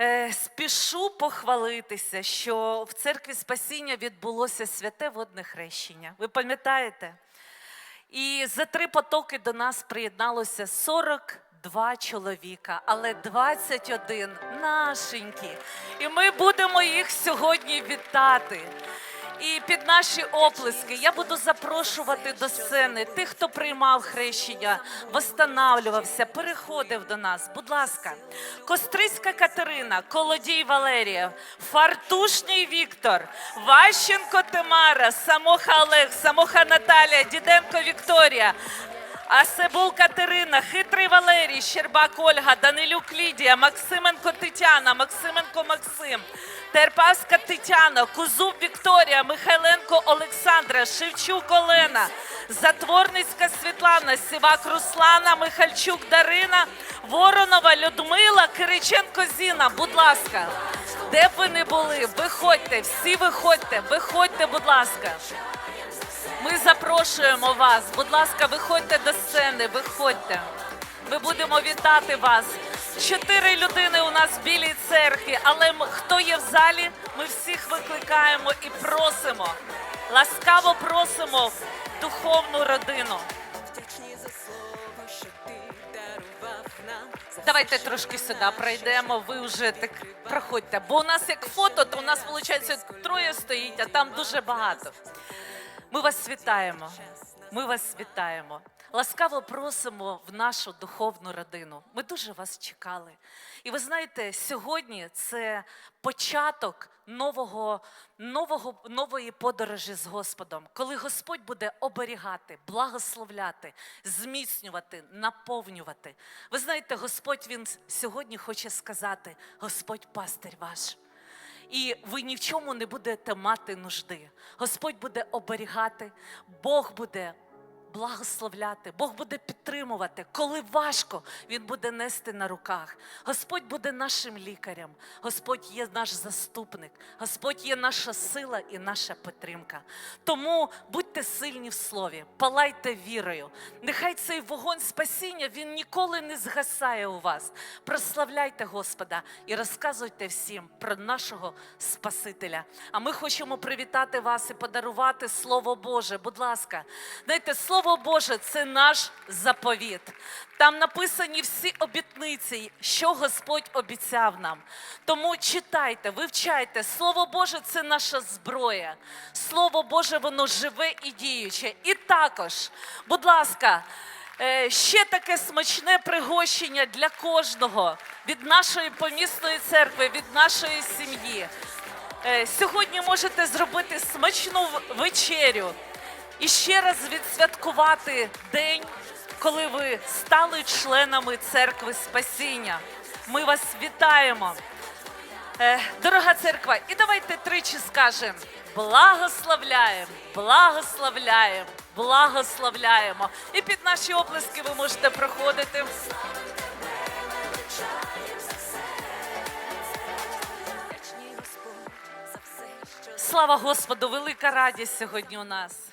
Е, Спішу похвалитися, що в церкві спасіння відбулося святе водне хрещення. Ви пам'ятаєте? І за три потоки до нас приєдналося 42 чоловіка, але 21 нашенькі. І ми будемо їх сьогодні вітати. І під наші оплески я буду запрошувати до сцени тих, хто приймав хрещення, восстанавлювався, переходив до нас. Будь ласка, Костриська Катерина, Колодій Валерія, Фартушній Віктор, Ващенко Тамара, Самоха Олег, Самоха Наталія, Діденко Вікторія. Асебул Катерина, Хитрий Валерій, Щербак Ольга, Данилюк Лідія, Максименко Тетяна, Максименко Максим, Терпавська Тетяна, Кузуб Вікторія, Михайленко Олександра, Шевчук Олена, Затворницька Світлана, Сівак Руслана, Михальчук Дарина, Воронова Людмила, Кириченко Зіна. Будь ласка, де б ви не були, виходьте, всі виходьте, виходьте, будь ласка. Ми запрошуємо вас. Будь ласка, виходьте до сцени, виходьте. Ми будемо вітати вас. Чотири людини у нас в білій церкві, але хто є в залі, ми всіх викликаємо і просимо. Ласкаво просимо духовну родину. Давайте трошки сюди пройдемо. Ви вже так проходьте. Бо у нас як фото, то у нас виходить троє стоїть, а там дуже багато. Ми вас вітаємо. Ми вас вітаємо. Ласкаво просимо в нашу духовну родину. Ми дуже вас чекали. І ви знаєте, сьогодні це початок нового, нового, нової подорожі з Господом, коли Господь буде оберігати, благословляти, зміцнювати, наповнювати. Ви знаєте, Господь Він сьогодні хоче сказати: Господь пастир ваш. І ви ні в чому не будете мати нужди. Господь буде оберігати, Бог буде благословляти, Бог буде підтримувати. Коли важко, Він буде нести на руках. Господь буде нашим лікарем, Господь є наш заступник, Господь є наша сила і наша підтримка. Тому будьте сильні в слові, палайте вірою. Нехай цей вогонь спасіння він ніколи не згасає у вас. Прославляйте Господа і розказуйте всім про нашого Спасителя. А ми хочемо привітати вас і подарувати Слово Боже. Будь ласка, знаєте, Слово Боже це наш заповіт. Там написані всі обітниці, що Господь обіцяв нам. Тому читайте, вивчайте. Слово Боже це наша зброя. Слово Боже, воно живе і діюче. І також, будь ласка. Е, Ще таке смачне пригощення для кожного від нашої помісної церкви, від нашої сім'ї. Е, Сьогодні можете зробити смачну вечерю і ще раз відсвяткувати день, коли ви стали членами церкви Спасіння. Ми вас вітаємо. Е, Дорога церква, і давайте тричі скажемо: благословляємо, благословляємо, благословляємо. І під наші оплески ви можете проходити. Слава Господу, велика радість сьогодні у нас.